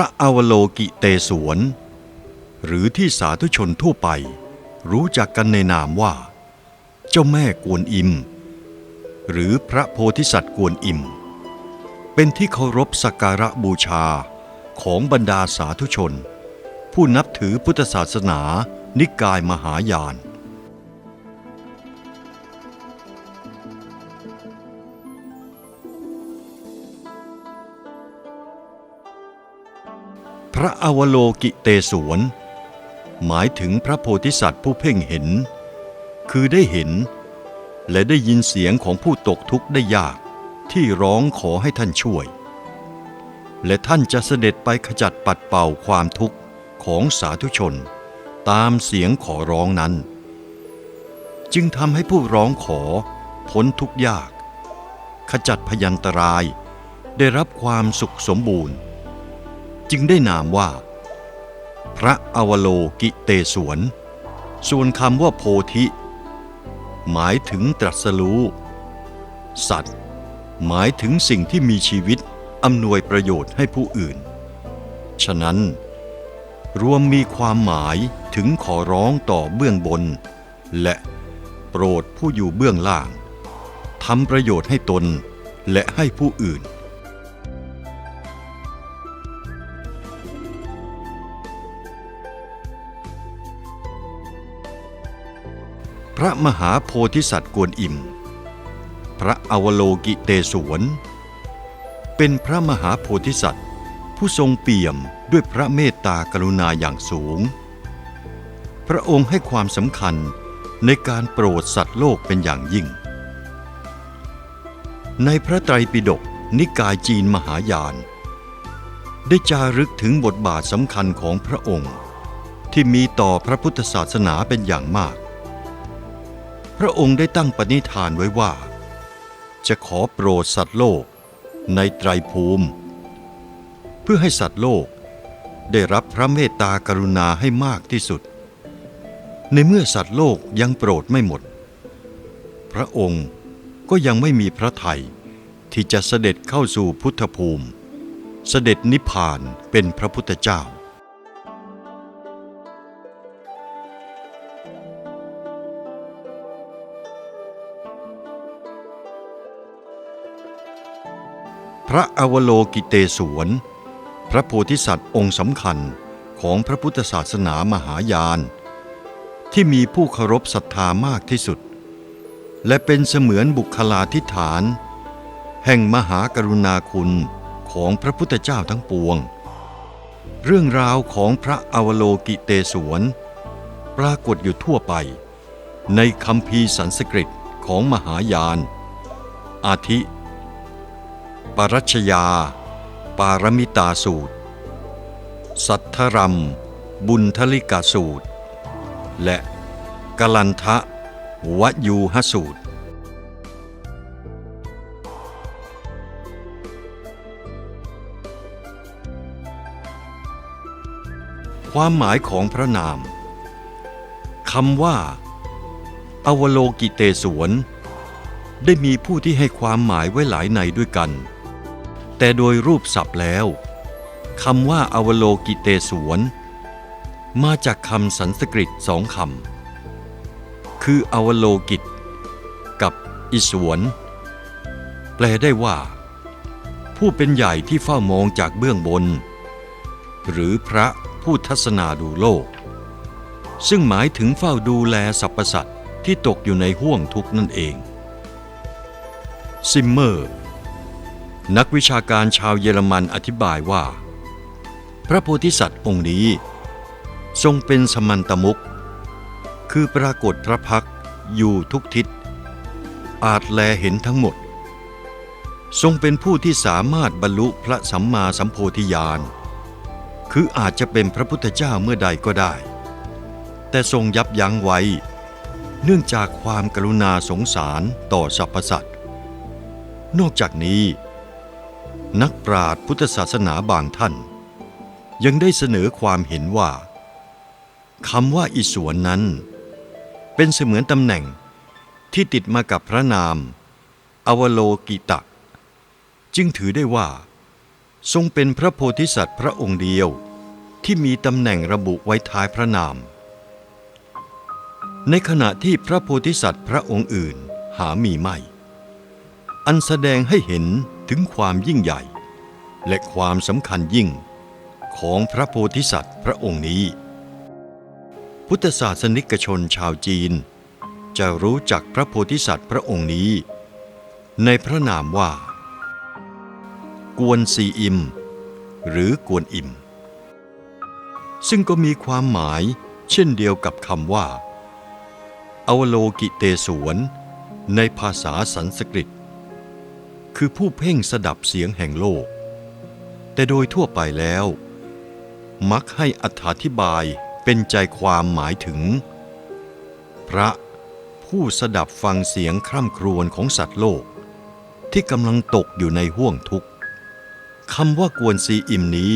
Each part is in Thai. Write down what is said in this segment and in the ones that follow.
ระอวโลกิเตศวน หรือที่สาธุชนทั่วไป รู้จักกันในนามว่า เจ้าแม่กวนอิม หรือพระโพธิสัตว์กวนอิม เป็นที่เคารพสักการะบูชาของบรรดาสาธุชน ผู้นับถือพุทธศาสนานิกายมหายาน ระอวโลกิเตศวน หมายถึงพระโพธิสัตว์ผู้เพ่งเห็น คือได้เห็น และได้ยินเสียงของผู้ตกทุกข์ได้ยากที่ร้องขอให้ท่านช่วย และท่านจะเสด็จไปขจัดปัดเป่าความทุกข์ของสาธุชน ตามเสียงขอร้องนั้น จึงทำให้ผู้ร้องขอพ้นทุกข์ยาก ขจัดพยันตรายได้รับความสุขสมบูรณ์ จึงได้นามว่า พระอวโลกิเตศวน ส่วนคำว่าโพธิ หมายถึงตรัสรู้ สัตว์ หมายถึงสิ่งที่มีชีวิตอำนวยประโยชน์ให้ผู้อื่น ฉะนั้น รวมมีความหมายถึงขอร้องต่อเบื้องบน และโปรดผู้อยู่เบื้องล่างทำประโยชน์ให้ตนและให้ผู้อื่น ระมหาโพธิสัตว์กวนอิม พระอวโลกิเตศวน เป็นพระมหาโพธิสัตว์ ผู้ทรงเปี่ยมด้วยพระเมตตากรุณาอย่างสูง พระองค์ให้ความสำคัญในการโปรดสัตว์โลกเป็นอย่างยิ่ง ในพระไตรปิฎกนิกายจีนมหายาน ได้จารึกถึงบทบาทสำคัญของพระองค์ ที่มีต่อพระพุทธศาสนาเป็นอย่างมาก พระองค์ได้ตั้งปณิธานไว้ว่า จะขอโปรดสัตว์โลกในไตรภูมิ เพื่อให้สัตว์โลกได้รับพระเมตตากรุณาให้มากที่สุด ในเมื่อสัตว์โลกยังโปรดไม่หมด พระองค์ก็ยังไม่มีพระทัยที่จะเสด็จเข้าสู่พุทธภูมิ เสด็จนิพพานเป็นพระพุทธเจ้า ระอวโลกิเตศวน พระโพธิสัตว์องค์สำคัญของพระพุทธศาสนามหายาน ที่มีผู้เคารพศรัทธามากที่สุด และเป็นเสมือนบุคลาธิฐาน แห่งมหากรุณาคุณของพระพุทธเจ้าทั้งปวง เรื่องราวของพระอวโลกิเตศวน ปรากฏอยู่ทั่วไป ในคำพีร์สันสกฤตของมหายาน อาทิ ปรัชญา ปารมิตาสูตร สัทธรัม บุญทลิกาสูตร และกลันทะวยูหสูตร ความหมายของพระนามคำว่า อวโลกิเตศวน ได้มีผู้ที่ให้ความหมายไว้หลายในด้วยกัน แต่โดยรูปศัพท์แล้วคำว่าอวโลกิเตศวน มาจากคำสันสกฤตสองคำ คืออวโลกิต กับอิสวน แปลได้ว่า ผู้เป็นใหญ่ที่เฝ้ามองจากเบื้องบน หรือพระผู้ทัศนาดูโลก ซึ่งหมายถึงเฝ้าดูแลสรรพสัตว์ที่ตกอยู่ในห้วงทุกนั่นเอง ซิมเมอร์ นักวิชาการชาวเยอรมันอธิบายว่า พระโพธิสัตว์องค์นี้ ทรงเป็นสมันตมุก คือปรากฏพระพักอยู่ทุกทิศ อาจแลเห็นทั้งหมด ทรงเป็นผู้ที่สามารถบรรลุพระสัมมาสัมโพธิญาณ คืออาจจะเป็นพระพุทธเจ้าเมื่อใดก็ได้ แต่ทรงยับยั้งไว้ เนื่องจากความกรุณาสงสารต่อสรรพสัตว์ นอกจากนี้ นักปราชญ์พุทธศาสนาบางท่าน ยังได้เสนอความเห็นว่าคำว่าอิสวนนั้น เป็นเสมือนตำแหน่งที่ติดมากับพระนาม อวโลกิตะ จึงถือได้ว่า ทรงเป็นพระโพธิสัตว์พระองค์เดียวที่มีตำแหน่งระบุไว้ท้ายพระนาม ในขณะที่พระโพธิสัตว์พระองค์อื่นหามีไม่ อันแสดงให้เห็น ถึงความยิ่งใหญ่ และความสำคัญยิ่งของพระโพธิสัตว์พระองค์นี้ พุทธศาสนิกชนชาวจีน จะรู้จักพระโพธิสัตว์พระองค์นี้ ในพระนามว่า กวนซีอิม หรือกวนอิม ซึ่งก็มีความหมายเช่นเดียวกับคำว่า อวโลกิเตสวน ในภาษาสันสกฤต คือผู้เพ่งสดับเสียงแห่งโลก แต่โดยทั่วไปแล้ว มักให้อธิบายเป็นใจความหมายถึง พระผู้สดับฟังเสียงคร่ำครวญของสัตว์โลก ที่กำลังตกอยู่ในห้วงทุกข์คำว่ากวนซีอิมนี้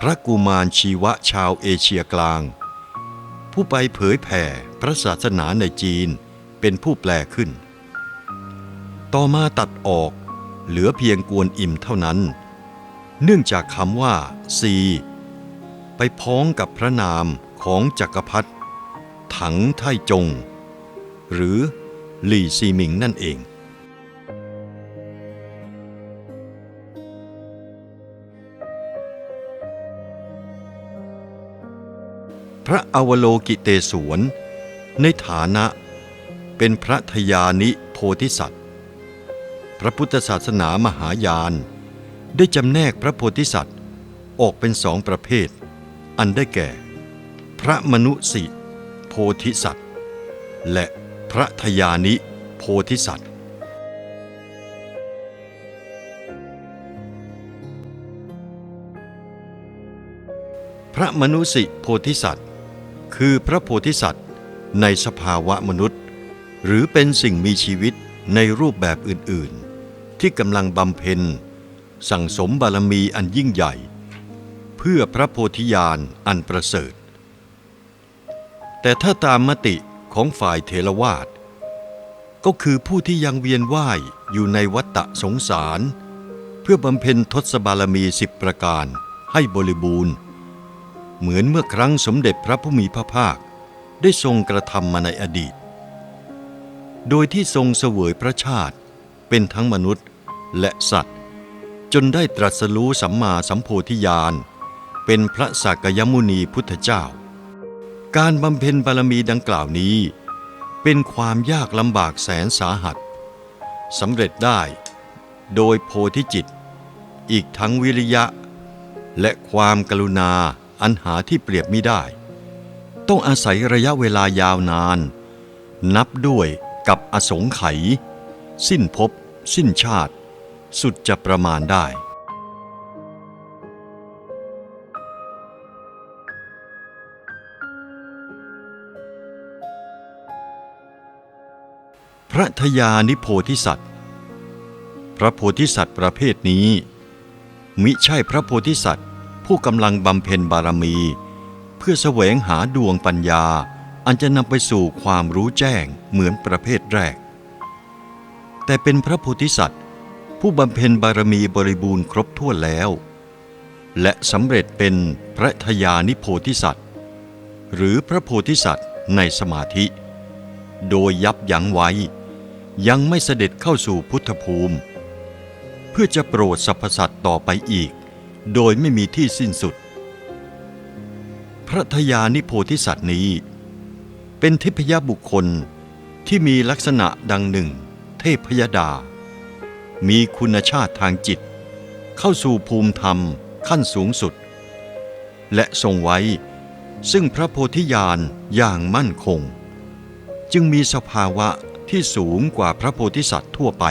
พระกุมารชีวะชาวเอเชียกลาง ผู้ไปเผยแผ่พระศาสนาในจีนเป็นผู้แปลขึ้น ต่อมาตัดออก เหลือเพียงกวนอิมเท่านั้น เนื่องจากคำว่าซีไปพ้องกับพระนามของจักรพรรดิถังไทจง หรือหลี่ซีหมิงนั่นเอง พระอวโลกิเตศวนในฐานะเป็นพระทยานิโพธิสัตว พระพุทธศาสนามหายาน ได้จำแนกพระโพธิสัตว์ ออกเป็นสองประเภท อันได้แก่ พระมนุสิโพธิสัตว์ และพระทยานิโพธิสัตว์ พระมนุสิโพธิสัตว์ คือพระโพธิสัตว์ในสภาวะมนุษย์ หรือเป็นสิ่งมีชีวิตในรูปแบบอื่น ๆ ที่กำลังบำเพ็ญ สั่งสมบารมีอันยิ่งใหญ่ เพื่อพระโพธิญาณอันประเสริฐ แต่ถ้าตามมติของฝ่ายเทรวาสก็คือผู้ที่ยังเวียนว่ายอยู่ในวัฏสงสาร เพื่อบำเพ็ญทศบารมีสิบประการให้บริบูรณ์ เหมือนเมื่อครั้งสมเด็จพระผู้มีพระภาคได้ทรงกระทำมาในอดีต โดยที่ทรงเสวยพระชาติเป็นทั้งมนุษย์ และสัตว์ จนได้ตรัสรู้สัมมาสัมโพธิญาณเป็นพระสากยมุนีพุทธเจ้า การบำเพ็ญบารมีดังกล่าวนี้ เป็นความยากลำบากแสนสาหัสสำเร็จได้โดยโพธิจิต อีกทั้งวิริยะ และความกรุณาอันหาที่เปรียบไม่ได้ ต้องอาศัยระยะเวลายาวนาน นับด้วยกับอสงไขยสิ้นภพสิ้นชาติ สุดจะประมาณได้ พระทยานิโพธิสัตว์ พระโพธิสัตว์ประเภทนี้ มิใช่พระโพธิสัตว์ผู้กำลังบำเพ็ญบารมี เพื่อแสวงหาดวงปัญญาอันจะนำไปสู่ความรู้แจ้งเหมือนประเภทแรก แต่เป็นพระโพธิสัตว์ ผู้บำเพ็ญบารมีบริบูรณ์ครบถ้วนแล้ว และสำเร็จเป็นพระทยานิโพธิสัตว์ หรือพระโพธิสัตว์ในสมาธิ โดยยับยั้งไว้ ยังไม่เสด็จเข้าสู่พุทธภูมิ เพื่อจะโปรดสรรพสัตว์ต่อไปอีก โดยไม่มีที่สิ้นสุด พระทยานิโพธิสัตว์นี้ เป็นทิพยบุคคลที่มีลักษณะดังหนึ่ง เทพยดา มีคุณชาติทางจิต เข้าสู่ภูมิธรรมขั้นสูงสุด และทรงไว้ ซึ่งพระโพธิญาณอย่างมั่นคง จึงมีสภาวะที่สูงกว่าพระโพธิสัตว์ทั่วไป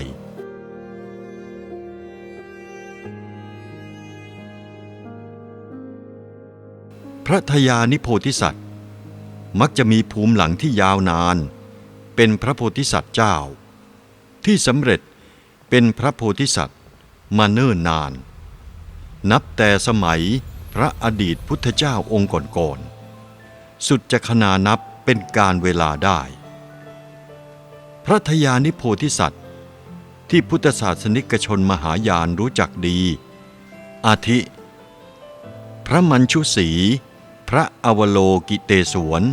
พระทยานิโพธิสัตว์ มักจะมีภูมิหลังที่ยาวนาน เป็นพระโพธิสัตว์เจ้า ที่สำเร็จ เป็นพระโพธิสัตว์มาเนิ่นนาน นับแต่สมัยพระอดีตพุทธเจ้าองค์ก่อนๆสุดจะขนานับเป็นการเวลาได้ พระทยานิโพธิสัตว์ที่พุทธศาสนิกชนมหายานรู้จักดี อาทิ พระมัญชุสีพระอวโลกิเตศวน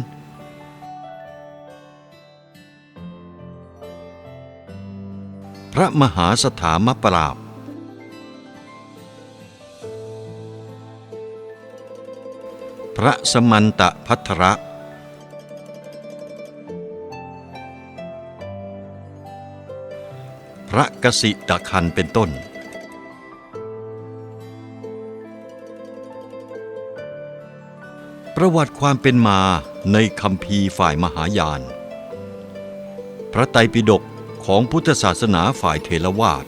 พระมหาสถามปราบ พระสมันตะพัทระ พระกสิตะคันเป็นต้น ประวัติความเป็นมาในคำพีฝ่ายมหายาน พระไตรปิฎก ของพุทธศาสนาฝ่ายเทรวาส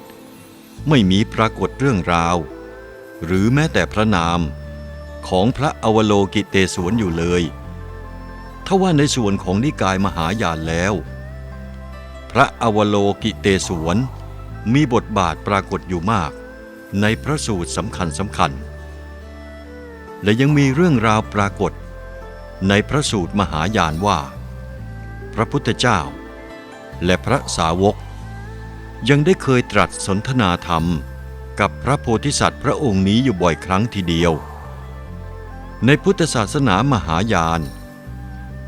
ไม่มีปรากฏเรื่องราว หรือแม้แต่พระนามของพระอวโลกิเตศวนอยู่เลยถ้าว่าในส่วนของนิกายมหายานแล้ว พระอวโลกิเตศวนมีบทบาทปรากฏอยู่มาก ในพระสูตรสำคัญสำคัญ และยังมีเรื่องราวปรากฏ ในพระสูตรมหายานว่า พระพุทธเจ้า และพระสาวก ยังได้เคยตรัสสนทนาธรรมกับพระโพธิสัตว์พระองค์นี้อยู่บ่อยครั้งทีเดียว ในพุทธศาสนามหายาน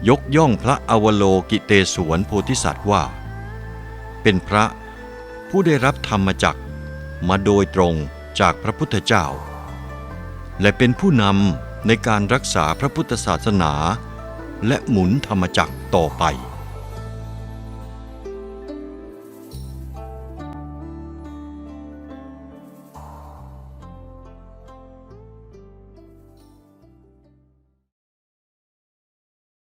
ยกย่องพระอวโลกิเตศวนโพธิสัตว์ว่า เป็นพระผู้ได้รับธรรมจักมาโดยตรงจากพระพุทธเจ้า และเป็นผู้นำในการรักษาพระพุทธศาสนา และหมุนธรรมจักรต่อไป